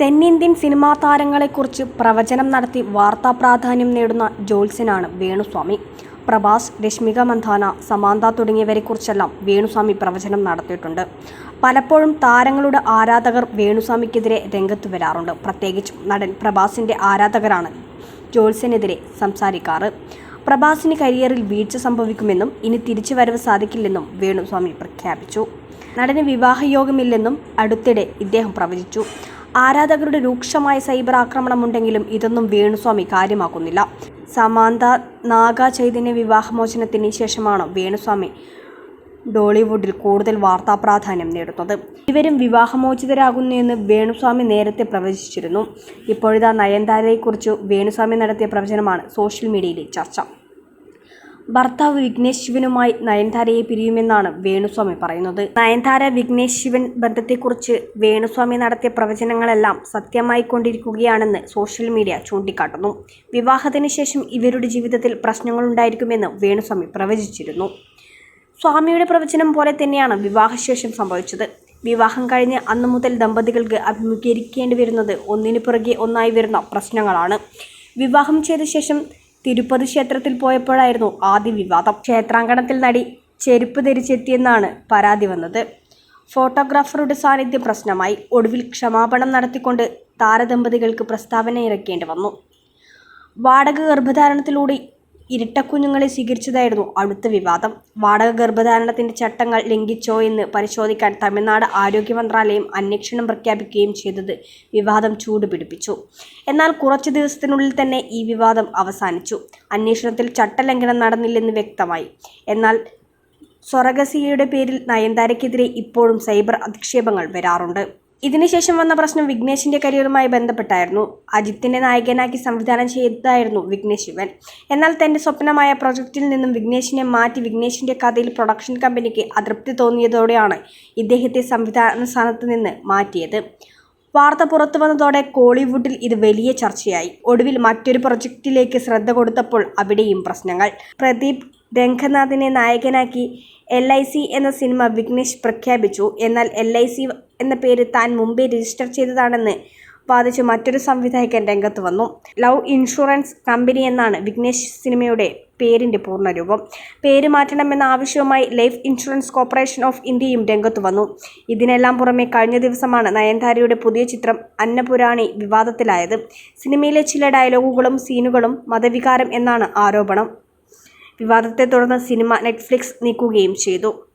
തെന്നിന്ത്യൻ സിനിമാ താരങ്ങളെക്കുറിച്ച് പ്രവചനം നടത്തി വാർത്താ പ്രാധാന്യം നേടുന്ന ജോത്സ്യനാണ് വേണുസ്വാമി. പ്രഭാസ് രശ്മിക മന്ദാന സമാന്ത തുടങ്ങിയവരെക്കുറിച്ചെല്ലാം വേണുസ്വാമി പ്രവചനം നടത്തിയിട്ടുണ്ട്. പലപ്പോഴും താരങ്ങളുടെ ആരാധകർ വേണുസ്വാമിക്കെതിരെ രംഗത്ത് വരാറുണ്ട്. പ്രത്യേകിച്ചും നടൻ പ്രഭാസിന്റെ ആരാധകരാണ് ജോത്സ്യനെതിരെ സംസാരിക്കാറ്. പ്രഭാസിന് കരിയറിൽ വീഴ്ച സംഭവിക്കുമെന്നും ഇനി തിരിച്ചു വരവ് സാധിക്കില്ലെന്നും വേണുസ്വാമി പ്രഖ്യാപിച്ചു. നടന് വിവാഹയോഗമില്ലെന്നും അടുത്തിടെ ഇദ്ദേഹം പ്രവചിച്ചു. ആരാധകരുടെ രൂക്ഷമായ സൈബർ ആക്രമണം ഉണ്ടെങ്കിലും ഇതൊന്നും വേണുസ്വാമി കാര്യമാക്കുന്നില്ല. സമാന്ത നാഗ ചൈതന്യ വിവാഹമോചനത്തിന് ശേഷമാണ് വേണുസ്വാമി ഡോളിവുഡിൽ കൂടുതൽ വാർത്താ പ്രാധാന്യം നേടുന്നത്. ഇവരും വിവാഹമോചിതരാകുന്നു എന്ന് വേണുസ്വാമി നേരത്തെ പ്രവചിച്ചിരുന്നു. ഇപ്പോഴിതാ നയൻതാരയെക്കുറിച്ച് വേണുസ്വാമി നടത്തിയ പ്രവചനമാണ് സോഷ്യൽ മീഡിയയിലെ ചർച്ച. ഭർത്താവ് വിഘ്നേഷ് ശിവനുമായി നയൻതാരയെ പിരിയുമെന്നാണ് വേണുസ്വാമി പറയുന്നത്. നയൻതാര വിഘ്നേഷ് ശിവൻ ബന്ധത്തെക്കുറിച്ച് വേണുസ്വാമി നടത്തിയ പ്രവചനങ്ങളെല്ലാം സത്യമായി കൊണ്ടിരിക്കുകയാണെന്ന് സോഷ്യൽ മീഡിയ ചൂണ്ടിക്കാട്ടുന്നു. വിവാഹത്തിന് ശേഷം ഇവരുടെ ജീവിതത്തിൽ പ്രശ്നങ്ങളുണ്ടായിരിക്കുമെന്ന് വേണുസ്വാമി പ്രവചിച്ചിരുന്നു. സ്വാമിയുടെ പ്രവചനം പോലെ തന്നെയാണ് വിവാഹശേഷം സംഭവിച്ചത്. വിവാഹം കഴിഞ്ഞ് അന്നു മുതൽ ദമ്പതികൾക്ക് അഭിമുഖീകരിക്കേണ്ടി വരുന്നത് ഒന്നിനു പുറകെ ഒന്നായി വരുന്ന പ്രശ്നങ്ങളാണ്. വിവാഹം ചെയ്ത ശേഷം തിരുപ്പതി ക്ഷേത്രത്തിൽ പോയപ്പോഴായിരുന്നു ആദ്യ വിവാദം. ക്ഷേത്രാങ്കണത്തിൽ നടി ചെരുപ്പ് ധരിച്ചെത്തിയെന്നാണ് പരാതി വന്നത്. ഫോട്ടോഗ്രാഫറുടെ സാന്നിധ്യം പ്രശ്നമായി. ഒടുവിൽ ക്ഷമാപണം നടത്തിക്കൊണ്ട് താരദമ്പതികൾക്ക് പ്രസ്താവന ഇറക്കേണ്ടി വന്നു. വാടക ഗർഭധാരണത്തിലൂടെ ഇരട്ടക്കുഞ്ഞുങ്ങളെ സ്വീകരിച്ചതായിരുന്നു അടുത്ത വിവാദം. വാടക ഗർഭധാരണത്തിന്റെ ചട്ടങ്ങൾ ലംഘിച്ചോ എന്ന് പരിശോധിക്കാൻ തമിഴ്നാട് ആരോഗ്യ മന്ത്രാലയം അന്വേഷണം പ്രഖ്യാപിക്കുകയും ചെയ്തത് വിവാദം ചൂടുപിടിപ്പിച്ചു. എന്നാൽ കുറച്ചു ദിവസത്തിനുള്ളിൽ തന്നെ ഈ വിവാദം അവസാനിച്ചു. അന്വേഷണത്തിൽ ചട്ടലംഘനം നടന്നില്ലെന്ന് വ്യക്തമായി. എന്നാൽ സ്വറഗസിയയുടെ പേരിൽ നയൻതാരയ്ക്കെതിരെ ഇപ്പോഴും സൈബർ അധിക്ഷേപങ്ങൾ വരാറുണ്ട്. ഇതിനുശേഷം വന്ന പ്രശ്നം വിഘ്നേഷിന്റെ കരിയറുമായി ബന്ധപ്പെട്ടായിരുന്നു. അജിത്തിനെ നായകനാക്കി സംവിധാനം ചെയ്തതായിരുന്നു വിഘ്നേഷ് ശിവൻ എന്നാൽ തന്റെ സ്വപ്നമായ പ്രൊജക്റ്റിൽ നിന്നും വിഘ്നേഷിനെ മാറ്റി വിഘ്നേഷിന്റെ കഥയിൽ പ്രൊഡക്ഷൻ കമ്പനിക്ക് അതൃപ്തി തോന്നിയതോടെയാണ് ഇദ്ദേഹത്തെ സംവിധാന സ്ഥാനത്ത് നിന്ന് മാറ്റിയത്. വാർത്ത പുറത്തു വന്നതോടെ കോളിവുഡിൽ ഇത് വലിയ ചർച്ചയായി. ഒടുവിൽ മറ്റൊരു പ്രൊജക്റ്റിലേക്ക് ശ്രദ്ധ കൊടുത്തപ്പോൾ അവിടെയും പ്രശ്നങ്ങൾ. പ്രദീപ് രംഗനാഥിനെ നായകനാക്കി എൽ എന്ന സിനിമ വിഘ്നേഷ് പ്രഖ്യാപിച്ചു. എന്നാൽ എൽ എന്ന പേര് താൻ മുമ്പേ രജിസ്റ്റർ ചെയ്തതാണെന്ന് വാദിച്ച് മറ്റൊരു സംവിധായകൻ രംഗത്ത് വന്നു. ലവ് ഇൻഷുറൻസ് കമ്പനി എന്നാണ് വിഘ്നേഷ് സിനിമയുടെ പേരിന്റെ പൂർണരൂപം. പേര് മാറ്റണമെന്ന ആവശ്യവുമായി ലൈഫ് ഇൻഷുറൻസ് കോർപ്പറേഷൻ ഓഫ് ഇന്ത്യയും രംഗത്ത് വന്നു. ഇതിനെല്ലാം പുറമെ കഴിഞ്ഞ ദിവസമാണ് നയൻതാരയുടെ പുതിയ ചിത്രം അന്നപുരാണി വിവാദത്തിലായത്. സിനിമയിലെ ചില ഡയലോഗുകളും സീനുകളും മതവികാരം എന്നാണ് ആരോപണം. വിവാദത്തെ തുടർന്ന് സിനിമ നെറ്റ്ഫ്ലിക്സ് നീക്കുകയും ചെയ്തു.